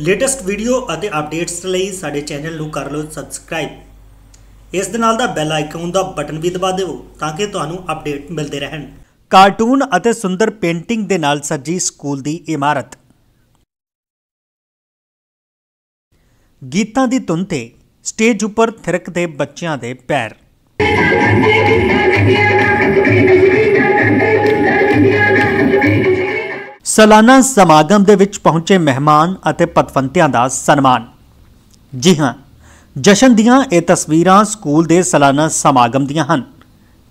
Latest video ਅਤੇ updates ਲਈ ਸਾਡੇ ਚੈਨਲ ਨੂੰ ਕਰ ਲਓ ਸਬਸਕ੍ਰਾਈਬ। ਇਸ ਦੇ ਨਾਲ ਦਾ ਬੈਲ ਆਈਕਨ ਦਾ ਬਟਨ ਵੀ ਦਬਾ ਦਿਓ ਤਾਂ ਕਿ ਤੁਹਾਨੂੰ ਅਪਡੇਟ ਮਿਲਦੇ ਰਹਿਣ। ਕਾਰਟੂਨ ਅਤੇ ਸੁੰਦਰ ਪੇਂਟਿੰਗ ਦੇ ਨਾਲ ਸੱਜੀ ਸਕੂਲ ਦੀ ਇਮਾਰਤ। ਗੀਤਾਂ ਦੀ ਧੁਨ ਤੇ ਸਟੇਜ ਉੱਪਰ ਥਿਰਕਦੇ ਬੱਚਿਆਂ ਦੇ ਪੈਰ। ਸਾਲਾਨਾ ਸਮਾਗਮ ਦੇ ਵਿੱਚ ਪਹੁੰਚੇ ਮਹਿਮਾਨ ਅਤੇ ਪਤਵੰਤਿਆਂ ਦਾ ਸਨਮਾਨ। ਜੀ ਹਾਂ, ਜਸ਼ਨ ਦੀਆਂ ਇਹ ਤਸਵੀਰਾਂ ਸਕੂਲ ਦੇ ਸਾਲਾਨਾ ਸਮਾਗਮ ਦੀਆਂ ਹਨ।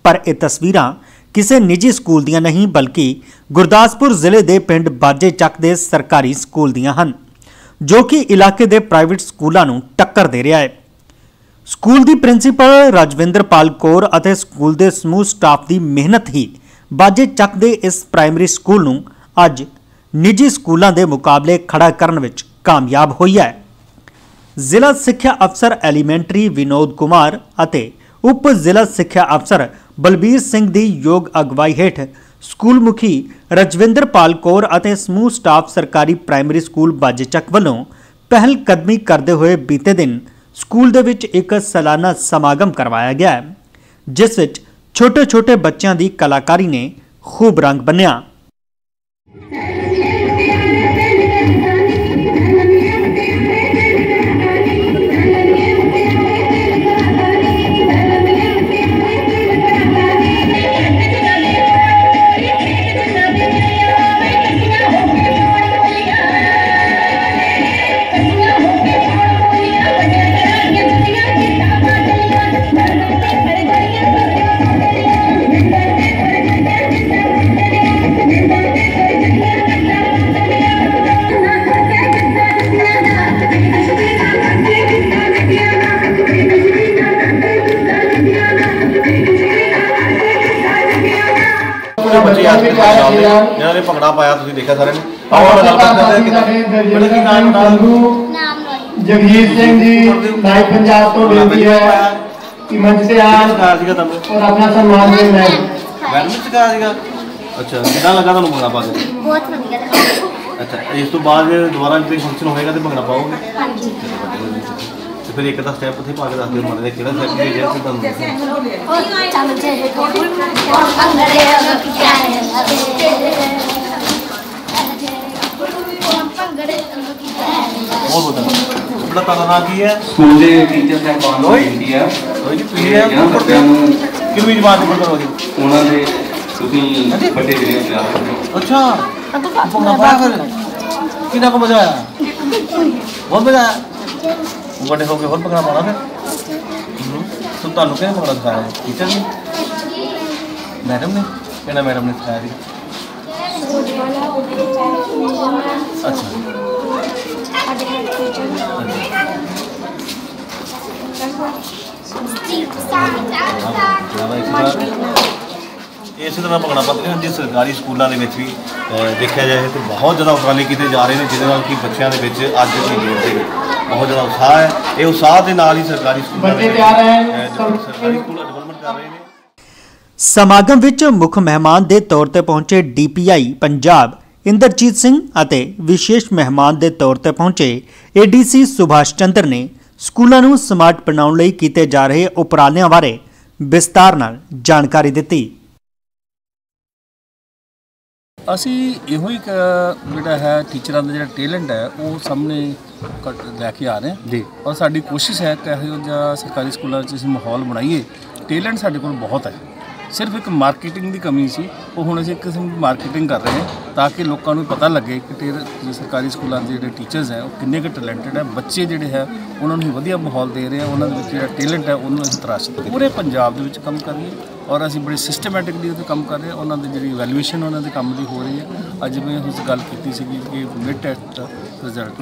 ਪਰ ਇਹ ਤਸਵੀਰਾਂ ਕਿਸੇ ਨਿੱਜੀ ਸਕੂਲ ਦੀਆਂ ਨਹੀਂ, ਬਲਕਿ ਗੁਰਦਾਸਪੁਰ ਜ਼ਿਲ੍ਹੇ ਦੇ ਪਿੰਡ ਬਾਜੇ ਚੱਕ ਦੇ ਸਰਕਾਰੀ ਸਕੂਲ ਦੀਆਂ ਹਨ, ਜੋ ਕਿ ਇਲਾਕੇ ਦੇ ਪ੍ਰਾਈਵੇਟ ਸਕੂਲਾਂ ਨੂੰ ਟੱਕਰ ਦੇ ਰਿਹਾ ਹੈ। ਸਕੂਲ ਦੀ ਪ੍ਰਿੰਸੀਪਲ ਰਾਜਵਿੰਦਰਪਾਲ ਕੌਰ ਅਤੇ ਸਕੂਲ ਦੇ ਸਮੂਹ ਸਟਾਫ ਦੀ ਮਿਹਨਤ ਹੀ ਬਾਜੇ ਚੱਕ ਦੇ ਇਸ ਪ੍ਰਾਇਮਰੀ ਸਕੂਲ ਨੂੰ ਅੱਜ ਨਿੱਜੀ ਸਕੂਲਾਂ ਦੇ ਮੁਕਾਬਲੇ ਖੜਾ ਕਰਨ ਵਿੱਚ ਕਾਮਯਾਬ ਹੋਈ ਹੈ। ਜ਼ਿਲ੍ਹਾ ਸਿੱਖਿਆ ਅਫਸਰ ਐਲੀਮੈਂਟਰੀ ਵਿਨੋਦ ਕੁਮਾਰ ਅਤੇ ਉਪ ਜ਼ਿਲ੍ਹਾ ਸਿੱਖਿਆ ਅਫਸਰ ਬਲਬੀਰ ਸਿੰਘ ਦੀ ਯੋਗ ਅਗਵਾਈ ਹੇਠ ਸਕੂਲ ਮੁਖੀ ਰਜਵਿੰਦਰਪਾਲ ਕੌਰ ਅਤੇ ਸਮੂਹ ਸਟਾਫ ਸਰਕਾਰੀ ਪ੍ਰਾਇਮਰੀ ਸਕੂਲ ਬਾਜੇਚੱਕ ਵੱਲੋਂ ਪਹਿਲ ਕਦਮੀ ਕਰਦੇ ਹੋਏ ਬੀਤੇ ਦਿਨ ਸਕੂਲ ਦੇ ਵਿੱਚ ਇੱਕ ਸਾਲਾਨਾ ਸਮਾਗਮ ਕਰਵਾਇਆ ਗਿਆ ਜਿਸ ਵਿੱਚ ਛੋਟੇ-ਛੋਟੇ ਬੱਚਿਆਂ ਦੀ ਕਲਾਕਾਰੀ ਨੇ ਖੂਬ ਰੰਗ ਬੰਨਿਆ। ਇਹਨਾਂ ਨੇ ਭੰਗੜਾ ਪਾਇਆ ਤੁਸੀਂ ਦੇਖਿਆ ਸਾਰਿਆਂ ਨੇ? ਆਓ ਆਪਾਂ ਕਰਦੇ ਹਾਂ ਕੀ ਨਾਮ ਨਾਮ ਜਗਜੀਤ ਸਿੰਘ ਜੀ ਲਾਈਵ ਪੰਜਾਬ ਤੋਂ ਬੇਨਤੀ ਹੈ। ਕਿ ਮੰਚ ਤੇ ਆਣ ਸੀਗਾ ਤੁਹਾਨੂੰ? ਆਪਣਾ ਸਨਮਾਨ ਦੇ ਮੈਂ ਵੈਲਮ ਸੀਗਾ ਸੀਗਾ? ਅੱਛਾ ਕਿਦਾਂ ਲੱਗਾ ਤੁਹਾਨੂੰ ਭੰਗੜਾ ਪਾ ਕੇ? ਬਹੁਤ ਵਧੀਆ ਲੱਗਾ। ਅੱਛਾ ਇਸ ਤੋਂ ਬਾਅਦ ਦੁਬਾਰਾ ਜੇ ਫੰਕਸ਼ਨ ਹੋਏਗਾ ਤੇ ਭੰਗੜਾ ਪਾਓਗੇ? ਹਾਂਜੀ। ਤੇ ਫਿਰ ਇੱਕ ਦਾ ਸਟੈਪ ਉੱਥੇ ਪਾ ਕੇ ਦੱਸ ਦਿਓ ਮਾਰੇ ਕਿਹੜਾ ਸਟੈਪ ਹੈ ਜਿਹੜਾ ਤੁਹਾਨੂੰ ਦੱਸਿਆ। ਚੱਲ ਜੇ ਕੋ ਅੰਗਰੇ ਅੰਗ ਪਿਆਰੇ ਪੰਗੜੇ ਅੰਗ ਪਿਆਰੇ ਹੋਰ ਬਤਾ। ਆਪਣਾ ਤੁਹਾਡਾ ਨਾਮ ਕੀ ਹੈ? ਸਕੂਲ ਦੇ ਟੀਚਰ ਸਾਹਿਬਾਨ ਨੂੰ ਬੇਨਤੀ ਹੈ। ਰੋਈ ਜੀ ਪੀ ਹੈ? ਇਹਨਾਂ ਬੱਚਿਆਂ ਨੂੰ ਕਿੰਨੀ ਜਮਾਤ ਦੇ ਪੜ੍ਹਦੇ ਹੋ ਉਹਨਾਂ ਦੇ ਤੁਸੀਂ ਵੱਡੇ ਜਿਹੜੇ ਪਿਆਰ ਕਰੋ ਅੱਛਾ। ਭੰਗੜਾ ਪਾਇਆ ਫਿਰ। ਕਿੰਨਾ ਕੁ ਮਜ਼ਾ ਆਇਆ? ਬਹੁਤ ਮਜ਼ਾ ਆਇਆ। ਵੱਡੇ ਹੋ ਕੇ ਹੋਰ ਭੰਗੜਾ ਪਾਉਣਾ ਫਿਰ। ਹੂੰ। ਤੂੰ ਤੁਹਾਨੂੰ ਕਿਹਨੇ ਭੰਗੜਾ ਸਿਖਾਇਆ? ਟੀਚਰ ਨੇ? ਮੈਡਮ ਨੇ? ਕਿਹੜਾ ਮੈਡਮ ਨੇ ਸਿਖਾਇਆ ਸੀ? ਅੱਛਾ। ਜ਼ਿਆਦਾ ਇੱਕ ਵਾਰ। ਇਸੇ ਤਰ੍ਹਾਂ ਭੰਗੜਾ ਪਾਉਂਦੇ ਹਨ ਸਰਕਾਰੀ ਸਕੂਲਾਂ ਦੇ ਵਿੱਚ ਵੀ ਦੇਖਿਆ ਜਾਏ ਤਾਂ ਬਹੁਤ ਜ਼ਿਆਦਾ ਉਪਰਾਲੇ ਕੀਤੇ ਜਾ ਰਹੇ ਨੇ, ਜਿਹਦੇ ਨਾਲ ਕਿ ਬੱਚਿਆਂ ਦੇ ਵਿੱਚ ਅੱਜ ਦੀ ਡੇਟ ਦੇ ਬਹੁਤ ਜ਼ਿਆਦਾ ਉਤਸ਼ਾਹ ਹੈ ਇਹ ਉਤਸ਼ਾਹ ਦੇ ਨਾਲ ਹੀ ਸਰਕਾਰੀ ਸਕੂਲਾਂ ਬੱਚੇ ਤਿਆਰ ਹੈ। ਸਰਕਾਰੀ ਸਕੂਲ ਡਿਵੈਲਪਮੈਂਟ ਕਰ ਰਹੇ ਨੇ ਸਮਾਗਮ ਵਿੱਚ ਮੁੱਖ ਮਹਿਮਾਨ ਦੇ ਤੌਰ ਤੇ ਪਹੁੰਚੇ ਡੀਪੀਆਈ ਪੰਜਾਬ ਇੰਦਰਜੀਤ ਸਿੰਘ ਅਤੇ ਵਿਸ਼ੇਸ਼ ਮਹਿਮਾਨ ਦੇ ਤੌਰ ਤੇ ਪਹੁੰਚੇ ਏਡੀਸੀ ਸੁਭਾਸ਼ ਚੰਦਰ ਨੇ ਸਕੂਲਾਂ ਨੂੰ ਸਮਾਰਟ ਬਣਾਉਣ ਲਈ ਕੀਤੇ ਜਾ ਰਹੇ ਉਪਰਾਲਿਆਂ ਬਾਰੇ ਵਿਸਤਾਰ ਨਾਲ ਜਾਣਕਾਰੀ ਦਿੱਤੀ ਅਸੀਂ ਇਹੋ ਹੀ ਜਿਹੜਾ ਹੈ ਟੀਚਰਾਂ ਦਾ ਜਿਹੜਾ ਟੈਲੈਂਟ ਹੈ ਉਹ ਸਾਹਮਣੇ ਲੈ ਕੇ ਆ ਰਹੇ ਹਾਂ। ਜੀ। ਔਰ ਸਾਡੀ ਕੋਸ਼ਿਸ਼ ਹੈ ਕਿ ਇਹੋ ਜਿਹਾ ਸਰਕਾਰੀ ਸਕੂਲਾਂ 'ਚ ਅਸੀਂ ਮਾਹੌਲ ਬਣਾਈਏ। ਟੈਲੈਂਟ ਸਾਡੇ ਕੋਲ ਬਹੁਤ ਹੈ। ਸਿਰਫ ਇੱਕ ਮਾਰਕੀਟਿੰਗ ਦੀ ਕਮੀ ਸੀ। ਉਹ ਹੁਣ ਅਸੀਂ ਇੱਕ ਕਿਸਮ ਦੀ ਮਾਰਕੀਟਿੰਗ ਕਰ ਰਹੇ ਹਾਂ ਤਾਂ ਕਿ ਲੋਕਾਂ ਨੂੰ ਪਤਾ ਲੱਗੇ ਕਿ ਸਰਕਾਰੀ ਸਕੂਲਾਂ ਦੇ ਜਿਹੜੇ ਟੀਚਰਸ ਹੈ ਉਹ ਕਿੰਨੇ ਕੁ ਟੈਲੈਂਟਡ ਹੈ ਬੱਚੇ ਜਿਹੜੇ ਹੈ ਉਹਨਾਂ ਨੂੰ ਵਧੀਆ ਮਾਹੌਲ ਦੇ ਰਹੇ ਹਾਂ ਉਹਨਾਂ ਦੇ ਵਿੱਚ ਜਿਹੜਾ ਟੈਲੈਂਟ ਹੈ ਉਹਨੂੰ ਅਸੀਂ ਤਰਾਸ਼ ਪੂਰੇ ਪੰਜਾਬ ਦੇ ਵਿੱਚ ਕੰਮ ਕਰ ਰਹੇ ਔਰ ਅਸੀਂ ਬੜੇ ਸਿਸਟਮੈਟਿਕਲੀ ਉਹਤੇ ਕੰਮ ਕਰ ਰਹੇ ਉਹਨਾਂ ਦੀ ਜਿਹੜੀ ਵੈਲਿਊਏਸ਼ਨ ਉਹਨਾਂ ਦੇ ਕੰਮ ਦੀ ਹੋ ਰਹੀ ਹੈ। ਅੱਜ ਮੈਂ ਉਸ ਗੱਲ ਕੀਤੀ ਸੀਗੀ ਕਿ ਮਿਡ ਟੈਸਟ ਰਿਜ਼ਲਟ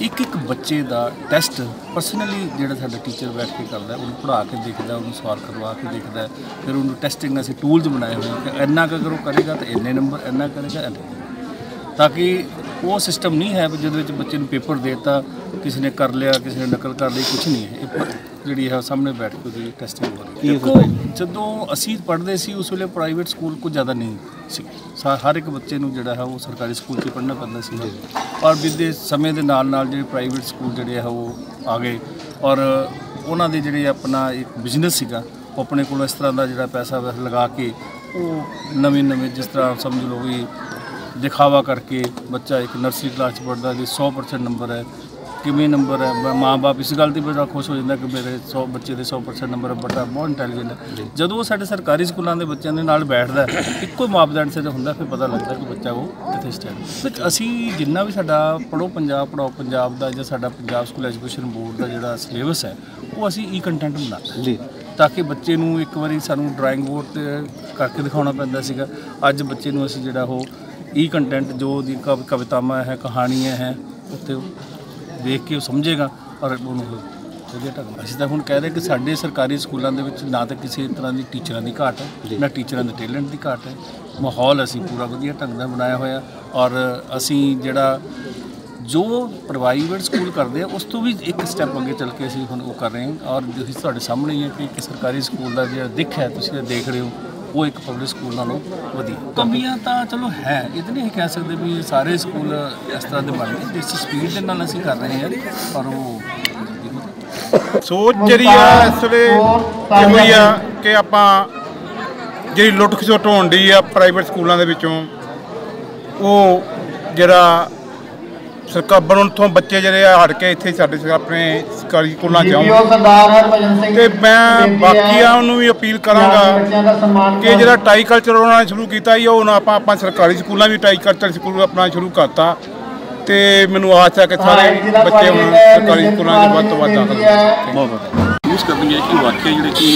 ਇੱਕ ਇੱਕ ਬੱਚੇ ਦਾ ਟੈਸਟ ਪਰਸਨਲੀ ਜਿਹੜਾ ਸਾਡਾ ਟੀਚਰ ਬੈਠ ਕੇ ਕਰਦਾ ਉਹਨੂੰ ਪੜ੍ਹਾ ਕੇ ਦੇਖਦਾ ਉਹਨੂੰ ਸਵਾਲ ਕਰਵਾ ਕੇ ਦੇਖਦਾ ਫਿਰ ਉਹਨੂੰ ਟੈਸਟਿੰਗ ਅਸੀਂ ਟੂਲਸ ਬਣਾਏ ਹੋਏ ਕਿ ਇੰਨਾ ਕੁ ਅਗਰ ਉਹ ਕਰੇਗਾ ਤਾਂ ਇੰਨੇ ਨੰਬਰ ਇੰਨਾ ਕਰੇਗਾ ਇੰਨੇ ਤਾਂ ਕਿ ਉਹ ਸਿਸਟਮ ਨਹੀਂ ਹੈ ਜਿਹਦੇ ਵਿੱਚ ਬੱਚੇ ਨੂੰ ਪੇਪਰ ਦੇਤਾ ਕਿਸੇ ਨੇ ਕਰ ਲਿਆ ਕਿਸੇ ਨੇ ਨਕਲ ਕਰ ਲਈ ਕੁਝ ਨਹੀਂ ਹੈ। ਇਹ ਜਿਹੜੀ ਹੈ ਸਾਹਮਣੇ ਬੈਠ ਕੇ ਉਹਦੀ ਟੈਸਟਿੰਗ ਹੋ ਰਹੀ ਹੈ। ਜਦੋਂ ਅਸੀਂ ਪੜ੍ਹਦੇ ਸੀ ਉਸ ਵੇਲੇ ਪ੍ਰਾਈਵੇਟ ਸਕੂਲ ਕੁਝ ਜ਼ਿਆਦਾ ਨਹੀਂ ਸੀ ਹਰ ਇੱਕ ਬੱਚੇ ਨੂੰ ਜਿਹੜਾ ਹੈ ਉਹ ਸਰਕਾਰੀ ਸਕੂਲ 'ਚ ਪੜ੍ਹਨਾ ਪੈਂਦਾ ਸੀ। ਔਰ ਬੀਤੇ ਸਮੇਂ ਦੇ ਨਾਲ ਨਾਲ ਜਿਹੜੇ ਪ੍ਰਾਈਵੇਟ ਸਕੂਲ ਜਿਹੜੇ ਆ ਉਹ ਆ ਗਏ। ਔਰ ਉਹਨਾਂ ਦੇ ਜਿਹੜੇ ਆਪਣਾ ਇੱਕ ਬਿਜ਼ਨਸ ਸੀਗਾ, ਉਹ ਆਪਣੇ ਕੋਲ ਇਸ ਤਰ੍ਹਾਂ ਦਾ ਜਿਹੜਾ ਪੈਸਾ ਲਗਾ ਕੇ ਉਹ ਨਵੇਂ ਨਵੇਂ ਜਿਸ ਤਰ੍ਹਾਂ ਸਮਝ ਲਓ ਵੀ ਦਿਖਾਵਾ ਕਰਕੇ ਬੱਚਾ ਇੱਕ ਨਰਸਰੀ ਕਲਾਸ ਚ ਪੜ੍ਹਦਾ, ਜੀ 100% ਨੰਬਰ ਹੈ ਕਿਵੇਂ ਨੰਬਰ ਹੈ? ਮਾਂ-ਬਾਪ ਇਸ ਗੱਲ ਤੇ ਬੜਾ ਖੁਸ਼ ਹੋ ਜਾਂਦਾ ਕਿ ਮੇਰੇ 100 ਬੱਚੇ ਦੇ 100% ਨੰਬਰ ਬਟਾ ਬਹੁਤ ਇੰਟੈਲੀਜੈਂਟ ਹੈ। ਜਦੋਂ ਉਹ ਸਾਡੇ ਸਰਕਾਰੀ ਸਕੂਲਾਂ ਦੇ ਬੱਚਿਆਂ ਦੇ ਨਾਲ ਬੈਠਦਾ ਇੱਕੋ ਮਾਪਦੰਡ ਸਿਰ ਹੁੰਦਾ ਫਿਰ ਪਤਾ ਲੱਗਦਾ ਕਿ ਬੱਚਾ ਉਹ ਕਿੱਥੇ ਸਟੈਂਡ ਅਸੀਂ ਜਿੰਨਾ ਵੀ ਸਾਡਾ ਪੜੋ ਪੰਜਾਬ ਪੜਾਓ ਪੰਜਾਬ ਦਾ ਜਾਂ ਸਾਡਾ ਪੰਜਾਬ ਸਕੂਲ ਐਜੂਕੇਸ਼ਨ ਬੋਰਡ ਦਾ ਜਿਹੜਾ ਸਿਲੇਬਸ ਹੈ ਉਹ ਅਸੀਂ ਈ ਕੰਟੈਂਟ ਬਣਾਉਂਦੇ ਜੀ। ਤਾਂ ਕਿ ਬੱਚੇ ਨੂੰ ਇੱਕ ਵਾਰੀ ਸਾਨੂੰ ਡਰਾਇੰਗ ਬੋਰਡ ਤੇ ਕਰਕੇ ਦਿਖਾਉਣਾ ਪੈਂਦਾ ਸੀਗਾ। ਅੱਜ ਬੱਚੇ ਨੂੰ ਅਸੀਂ ਜਿਹੜਾ ਉਹ ਈ ਕੰਟੈਂਟ ਜੋ ਕਵ- ਕਵਿਤਾਵਾਂ ਹੈ ਕਹਾਣੀਆਂ ਹੈ ਉੱਤੇ ਦੇਖ ਕੇ ਉਹ ਸਮਝੇਗਾ ਔਰ ਉਹਨੂੰ ਉਹ ਵਧੀਆ ਢੰਗ ਨਾਲ ਅਸੀਂ ਤਾਂ ਹੁਣ ਕਹਿ ਰਹੇ ਕਿ ਸਾਡੇ ਸਰਕਾਰੀ ਸਕੂਲਾਂ ਦੇ ਵਿੱਚ ਨਾ ਤਾਂ ਕਿਸੇ ਤਰ੍ਹਾਂ ਦੀ ਟੀਚਰਾਂ ਦੀ ਘਾਟ ਹੈ ਨਾ ਟੀਚਰਾਂ ਦੇ ਟੈਲੈਂਟ ਦੀ ਘਾਟ ਹੈ। ਮਾਹੌਲ ਅਸੀਂ ਪੂਰਾ ਵਧੀਆ ਢੰਗ ਨਾਲ ਬਣਾਇਆ ਹੋਇਆ ਔਰ ਅਸੀਂ ਜਿਹੜਾ ਜੋ ਪ੍ਰਾਈਵੇਟ ਸਕੂਲ ਕਰਦੇ ਆ ਉਸ ਤੋਂ ਵੀ ਇੱਕ ਸਟੈਪ ਅੱਗੇ ਚੱਲ ਕੇ ਅਸੀਂ ਹੁਣ ਉਹ ਕਰ ਰਹੇ ਹਾਂ ਔਰ ਤੁਸੀਂ ਤੁਹਾਡੇ ਸਾਹਮਣੇ ਹੀ ਹੈ ਕਿ ਇੱਕ ਸਰਕਾਰੀ ਸਕੂਲ ਦਾ ਜਿਹੜਾ ਦਿੱਖ ਹੈ ਤੁਸੀਂ ਇਹ ਦੇਖ ਰਹੇ ਹੋ। ਉਹ ਇੱਕ ਪਬਲਿਕ ਸਕੂਲ ਨਾਲੋਂ ਵਧੀਆ। ਕਮੀਆਂ ਤਾਂ ਚਲੋ ਹੈ ਇਹ ਤਾਂ ਨਹੀਂ ਕਹਿ ਸਕਦੇ ਵੀ ਸਾਰੇ ਸਕੂਲ ਇਸ ਤਰ੍ਹਾਂ ਦੇ ਬਣ ਗਏ ਜਿਸ ਸਪੀਡ ਦੇ ਨਾਲ ਅਸੀਂ ਕਰ ਰਹੇ ਹਾਂ ਪਰ ਉਹ ਸੋਚ ਜਿਹੜੀ ਆ ਇਸ ਵੇਲੇ ਹੀ ਆ ਕਿ ਆਪਾਂ ਜਿਹੜੀ ਲੁੱਟ ਖਸੁੱਟ ਹੋਣ ਦੀ ਆ ਪ੍ਰਾਈਵੇਟ ਸਕੂਲਾਂ ਦੇ ਵਿੱਚੋਂ ਉਹ ਜਿਹੜਾ ਸਰਕਾਰ ਬਣਨ ਤੋਂ ਬੱਚੇ ਜਿਹੜੇ ਆ ਹਟ ਕੇ ਇੱਥੇ ਸਾਡੇ ਆਪਣੇ ਸਰਕਾਰੀ ਸਕੂਲਾਂ 'ਚ ਜੀਪੀਓ ਆਉਣ ਸਰਦਾਰ ਹਰਭਜਨ ਸਿੰਘ ਤੇ ਮੈਂ ਬਾਕੀਆਂ ਨੂੰ ਵੀ ਅਪੀਲ ਕਰਾਂਗਾ ਦਾ ਕਿ ਜਿਹੜਾ ਟਾਈ ਕਲਚਰ ਉਹਨਾਂ ਨੇ ਸ਼ੁਰੂ ਕੀਤਾ ਹੀ ਉਹ ਆਪਾਂ ਆਪਾਂ ਸਰਕਾਰੀ ਸਕੂਲਾਂ ਵੀ ਟਾਈ ਕਲਚਰ ਸਕੂਲ ਆਪਣਾ ਸ਼ੁਰੂ ਕਰਤਾ। ਤੇ ਮੈਨੂੰ ਆਸ ਹੈ ਕਿ ਸਾਰੇ ਬੱਚੇ ਹੁਣ ਸਰਕਾਰੀ ਸਕੂਲਾਂ 'ਚ ਵੱਧ ਤੋਂ ਵੱਧ ਦਾਖਲ ਹੋਣ। ਬਹੁਤ ਬਹੁਤ ਯੂਜ਼ ਕਰਨੀ ਹੈ ਕਿ ਵਾਕਿਆ ਜਿਹੜੇ ਕਿ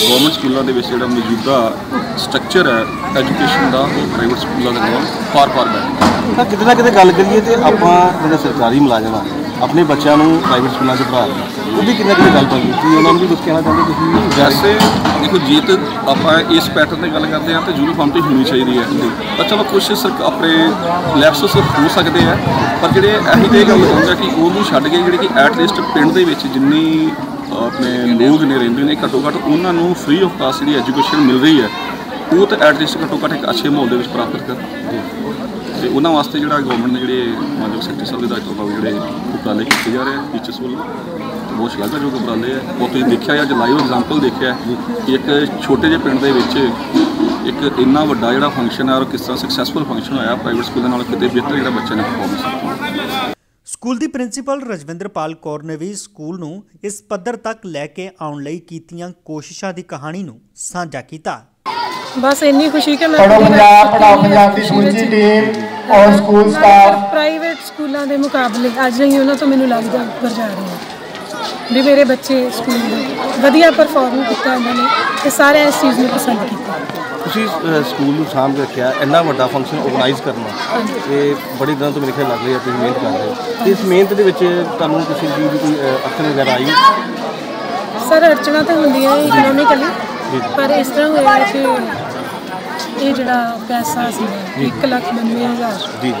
ਗਵਰਨਮੈਂਟ ਸਕੂਲਾਂ ਦੇ ਵਿੱਚ ਜਿਹੜਾ ਮੌਜੂਦਾ ਸਟਰਕਚਰ ਹੈ ਐਜੂਕੇਸ਼ਨ ਦਾ ਉਹ ਪ੍ਰਾਈਵੇਟ ਸਕੂਲਾਂ ਦੇ ਨਾਲੋਂ ਫਾਰ ਫਾਰ ਬੈਟਰ ਤਾਂ ਕਿਤੇ ਨਾ ਕਿਤੇ ਗੱਲ ਕਰੀਏ ਤੇ ਆਪਾਂ ਜਿਹੜੇ ਸਰਕਾਰੀ ਮੁਲਾਜ਼ਮ ਆ ਆਪਣੇ ਬੱਚਿਆਂ ਨੂੰ ਪ੍ਰਾਈਵੇਟ ਸਕੂਲਾਂ 'ਚ ਪੜ੍ਹਾ ਰਹੇ ਉਹ ਵੀ ਕਿੰਨਾ ਕਿਤੇ ਗੱਲ ਪਈ ਕਿ ਉਹਨਾਂ ਨੂੰ ਵੀ ਕੁਝ ਕਹਿਣਾ ਚਾਹੁੰਦੇ ਤੁਸੀਂ? ਵੈਸੇ ਦੇਖੋ, ਜੇ ਤਾਂ ਆਪਾਂ ਇਸ ਪੈਟਰਨ 'ਤੇ ਗੱਲ ਕਰਦੇ ਹਾਂ ਤਾਂ ਯੂਨੀਫਾਰਮ ਤੇ ਹੋਣੀ ਚਾਹੀਦੀ ਹੈ ਤਾਂ ਚਲੋ ਕੁਝ ਸਰਕ, ਆਪਣੇ ਲੈਪਸਸ ਹੋ ਸਕਦੇ ਆ। ਪਰ ਜਿਹੜੇ ਇਹੀ ਤੇ ਗੱਲ ਕਹੂੰਗਾ ਕਿ ਉਹਨੂੰ ਛੱਡ ਕੇ ਜਿਹੜੇ ਕਿ ਐਟ ਲੀਸਟ ਪਿੰਡ ਦੇ ਵਿੱਚ ਜਿੰਨੀ ਆਪਣੇ ਲੋਕ ਨੇ, ਰਹਿੰਦੇ ਨੇ ਘੱਟੋ ਘੱਟ ਉਹਨਾਂ ਨੂੰ ਫ੍ਰੀ ਆਫ ਕਾਸਟ ਜਿਹੜੀ ਐਜੂਕੇਸ਼ਨ ਮਿਲ ਰਹੀ ਹੈ, ਉਹ ਤਾਂ ਐਟ ਲੀਸਟ ਘੱਟੋ ਘੱਟ ਇੱਕ ਅੱਛੇ ਮਾਹੌਲ ਦੇ ਵਿੱਚ ਪ੍ਰਾਪਤ ਕਰ ਤੇ ਉਹਨਾਂ ਵਾਸਤੇ ਜਿਹੜਾ ਗਵਰਨਮੈਂਟ ਨੇ ਜਿਹੜੇ ਮਾਨਯੋਗ ਸੈਕਟਰੀ ਸਾਹਿਬ ਦੇ ਦਾਇਤਵ ਨਾਲ ਜਿਹੜੇ ਉਪਰਾਲੇ ਕੀਤੇ ਜਾ ਰਹੇ ਆ ਟੀਚਰਸ ਵੱਲੋਂ ਬਹੁਤ ਸ਼ਲਾਘਾਯੋਗ ਉਪਰਾਲੇ ਆ। ਉਹ ਤੁਸੀਂ ਦੇਖਿਆ ਅੱਜ ਲਾਈਵ ਐਗਜ਼ਾਮਪਲ ਦੇਖਿਆ ਕਿ ਇੱਕ ਛੋਟੇ ਜਿਹੇ ਪਿੰਡ ਦੇ ਵਿੱਚ ਇੱਕ ਇੰਨਾ ਵੱਡਾ ਜਿਹੜਾ ਫੰਕਸ਼ਨ ਹੈ ਔਰ ਕਿਸ ਤਰ੍ਹਾਂ ਸਕਸੈਸਫੁਲ ਫੰਕਸ਼ਨ ਹੋਇਆ ਪ੍ਰਾਈਵੇਟ ਸਕੂਲ ਦੇ ਨਾਲ ਕਿਤੇ ਬਿਹਤਰ ਜਿਹੜਾ ਬੱਚੇ ਨੇ ਪਰਫਾਰਮੈਂਸ ਸਕੂਲ ਦੀ ਪ੍ਰਿੰਸੀਪਲ ਰਜਵਿੰਦਰਪਾਲ ਕੌਰ ਨੇ ਵੀ ਸਕੂਲ ਨੂੰ ਇਸ ਪੱਧਰ ਤੱਕ ਲੈ ਕੇ ਆਉਣ ਲਈ ਕੀਤੀਆਂ ਕੋਸ਼ਿਸ਼ਾਂ ਦੀ ਕਹਾਣੀ ਨੂੰ ਸਾਂਝਾ ਕੀਤਾ। ਬਸ ਇੰਨੀ ਖੁਸ਼ੀ ਕਿ ਮੈਂ ਪੜੋ ਪੰਜਾਬ ਪੜਾਓ ਪੰਜਾਬ ਦੀ ਸਮੁੱਚੀ। ਟੀਮ ਔਰ ਸਕੂਲ ਸਟਾਫ ਪ੍ਰਾਈਵੇਟ ਸਕੂਲਾਂ ਦੇ ਮੁਕਾਬਲੇ ਅੱਜ ਅਸੀਂ ਉਹਨਾਂ ਤੋਂ ਮੈਨੂੰ ਲੱਗਦਾ ਉੱਪਰ ਜਾ ਰਹੇ ਹਾਂ। ਵੀ ਮੇਰੇ ਬੱਚੇ ਸਕੂਲ ਦੇ ਵਧੀਆ ਪਰਫਾਰਮ ਕੀਤਾ ਇਹਨਾਂ ਨੇ ਤੇ ਸਾਰੇ ਇਸ ਚੀਜ਼ ਨੂੰ ਪਸੰਦ ਕੀਤਾ। ਤੁਸੀਂ ਸਕੂਲ ਨੂੰ ਸਾਂਭ ਰੱਖਿਆ ਇੰਨਾ ਵੱਡਾ ਫੰਕਸ਼ਨ ਆਰਗੇਨਾਈਜ਼ ਕਰਨਾ ਤੇ ਬੜੀ ਦਿਨਾਂ ਤੋਂ ਮੇਰੇ ਖਿਆਲ ਲੱਗ ਰਹੀ ਹੈ ਤੁਸੀਂ ਮਿਹਨਤ ਕਰ ਰਹੇ ਹੋ। ਇਸ ਮਿਹਨਤ ਦੇ ਵਿੱਚ ਤੁਹਾਨੂੰ ਕਿਸੇ ਚੀਜ਼ ਦੀ ਕੋਈ ਅ, ਅੜਚਨ ਵਗੈਰਾ ਆਈ? ਸਰ ਅੜਚਣਾ ਤਾਂ ਹੁੰਦੀਆਂ ਇਕਨੋਮਿਕਲੀ ਪਰ ਇਸ ਤਰ੍ਹਾਂ ਹੋਇਆ ਕਿ ਇਹ ਜਿਹੜਾ ਪੈਸਾ ਸੀ 1 ਲੱਖ 92 ਹਜ਼ਾਰ। ਜੀ।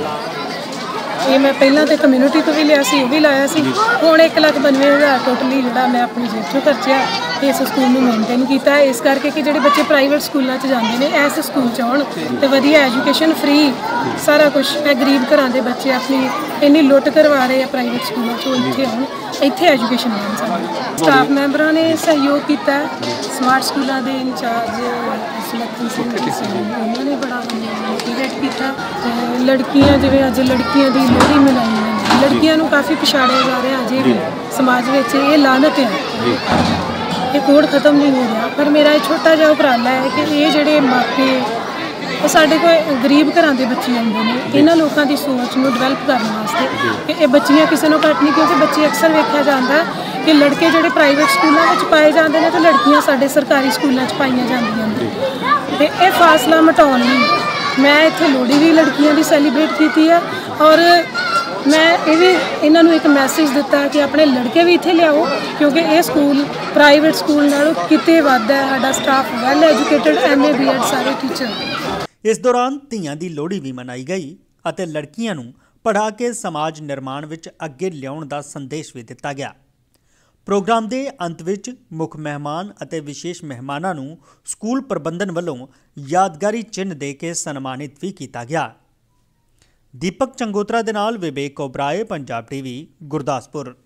ਇਹ ਮੈਂ ਪਹਿਲਾਂ ਤੇ ਕਮਿਊਨਿਟੀ ਤੋਂ ਵੀ ਲਿਆ ਸੀ ਉਹ ਵੀ ਲਾਇਆ ਸੀ। ਹੁਣ 1 ਲੱਖ 92 ਹਜ਼ਾਰ ਟੋਟਲੀ ਜਿਹੜਾ ਮੈਂ ਆਪਣੀ ਜੇਬ ਚੋਂ ਖਰਚਿਆ ਤੇ ਇਸ ਸਕੂਲ ਨੂੰ ਮੇਨਟੇਨ ਕੀਤਾ। ਇਸ ਕਰਕੇ ਕਿ ਜਿਹੜੇ ਬੱਚੇ ਪ੍ਰਾਈਵੇਟ ਸਕੂਲਾਂ 'ਚ ਜਾਂਦੇ ਨੇ ਇਸ ਸਕੂਲ 'ਚ ਆਉਣ ਤੇ ਵਧੀਆ ਐਜੂਕੇਸ਼ਨ ਫ੍ਰੀ ਸਾਰਾ ਕੁਝ ਇਹ ਗਰੀਬ ਘਰਾਂ ਦੇ ਬੱਚੇ ਆਪਣੀ ਇੰਨੀ ਲੁੱਟ ਕਰਵਾ ਰਹੇ ਆ ਪ੍ਰਾਈਵੇਟ ਸਕੂਲਾਂ 'ਚ ਇੱਥੇ ਆਉਣ। ਇੱਥੇ ਐਜੂਕੇਸ਼ਨ ਲੈਣ ਸਾਨੂੰ ਸਟਾਫ ਮੈਂਬਰਾਂ ਨੇ ਸਹਿਯੋਗ ਕੀਤਾ। ਸਮਾਰਟ ਸਕੂਲਾਂ ਦੇ ਇੰਚਾਰਜ ਸੁਲੱਖਣ ਸਿੰਘ ਉਹਨਾਂ ਨੇ ਬੜਾ ਮੋਟੀਵੇਟ ਕੀਤਾ। ਲੜਕੀਆਂ ਜਿਵੇਂ ਅੱਜ ਲੜਕੀਆਂ ਦੀ ਲੋਹੜੀ ਮਨਾਈ ਜਾਂਦੀ ਹੈ। ਲੜਕੀਆਂ ਨੂੰ ਕਾਫੀ ਪਛਾੜਿਆ ਜਾ ਰਿਹਾ ਅਜੇ ਵੀ ਸਮਾਜ ਵਿੱਚ ਇਹ ਲਾਨਤ ਹੈ। ਇਹ ਕੋਡ ਖਤਮ ਨਹੀਂ ਹੋ ਰਿਹਾ। ਪਰ ਮੇਰਾ ਇਹ ਛੋਟਾ ਜਿਹਾ ਉਪਰਾਲਾ ਹੈ ਕਿ ਇਹ ਜਿਹੜੇ ਮਾਪੇ ਉਹ ਸਾਡੇ ਕੋਲ ਗਰੀਬ ਘਰਾਂ ਦੇ ਬੱਚੇ ਆਉਂਦੇ ਨੇ। ਇਹਨਾਂ ਲੋਕਾਂ ਦੀ ਸੋਚ ਨੂੰ ਡਿਵੈਲਪ ਕਰਨ ਵਾਸਤੇ ਕਿ ਇਹ ਬੱਚੀਆਂ ਕਿਸੇ ਨੂੰ ਘੱਟ ਨਹੀਂ ਕਿਉਂਕਿ ਬੱਚੇ ਅਕਸਰ ਵੇਖਿਆ ਜਾਂਦਾ ਕਿ ਲੜਕੇ ਜਿਹੜੇ ਪ੍ਰਾਈਵੇਟ ਸਕੂਲਾਂ ਵਿੱਚ ਪਾਏ ਜਾਂਦੇ ਨੇ ਤੇ ਲੜਕੀਆਂ ਸਾਡੇ ਸਰਕਾਰੀ ਸਕੂਲਾਂ 'ਚ ਪਾਈਆਂ ਜਾਂਦੀਆਂ ਨੇ। ਤੇ ਇਹ ਫਾਸਲਾ ਮਿਟਾਉਣ ਲਈ ਮੈਂ ਇੱਥੇ ਲੋਹੜੀ ਵੀ ਲੜਕੀਆਂ ਦੀ ਸੈਲੀਬ੍ਰੇਟ ਕੀਤੀ ਆ ਔਰ ਮੈਂ ਇਹ ਵੀ ਇਹਨਾਂ ਨੂੰ ਇੱਕ ਮੈਸੇਜ ਦਿੱਤਾ ਕਿ ਆਪਣੇ ਲੜਕੇ ਵੀ ਇੱਥੇ ਲਿਆਓ ਕਿਉਂਕਿ ਇਹ ਸਕੂਲ ਪ੍ਰਾਈਵੇਟ ਸਕੂਲ ਨਾਲੋਂ ਕਿਤੇ ਵੱਧ ਹੈ। ਸਾਡਾ staff well educated MA BEd ਸਾਰੇ ਟੀਚਰ ਇਸ ਦੌਰਾਨ ਧੀਆਂ ਦੀ ਲੋਹੜੀ ਵੀ ਮਨਾਈ ਗਈ ਅਤੇ ਲੜਕੀਆਂ ਨੂੰ ਪੜ੍ਹਾ ਕੇ ਸਮਾਜ ਨਿਰਮਾਣ ਵਿੱਚ ਅੱਗੇ ਲਿਆਉਣ ਦਾ ਸੰਦੇਸ਼ ਵੀ ਦਿੱਤਾ ਗਿਆ। ਪ੍ਰੋਗਰਾਮ ਦੇ ਅੰਤ ਵਿੱਚ ਮੁੱਖ ਮਹਿਮਾਨ ਅਤੇ ਵਿਸ਼ੇਸ਼ ਮਹਿਮਾਨਾਂ ਨੂੰ ਸਕੂਲ ਪ੍ਰਬੰਧਨ ਵੱਲੋਂ ਯਾਦਗਾਰੀ ਚਿੰਨ੍ਹ ਦੇ ਕੇ ਸਨਮਾਨਿਤ ਵੀ ਕੀਤਾ ਗਿਆ। ਦੀਪਕ ਚੰਗੋਤਰਾ ਦੇ ਨਾਲ ਵਿਵੇਕ ਓਬਰਾਏ, ਪੰਜਾਬ ਟੀਵੀ, ਗੁਰਦਾਸਪੁਰ।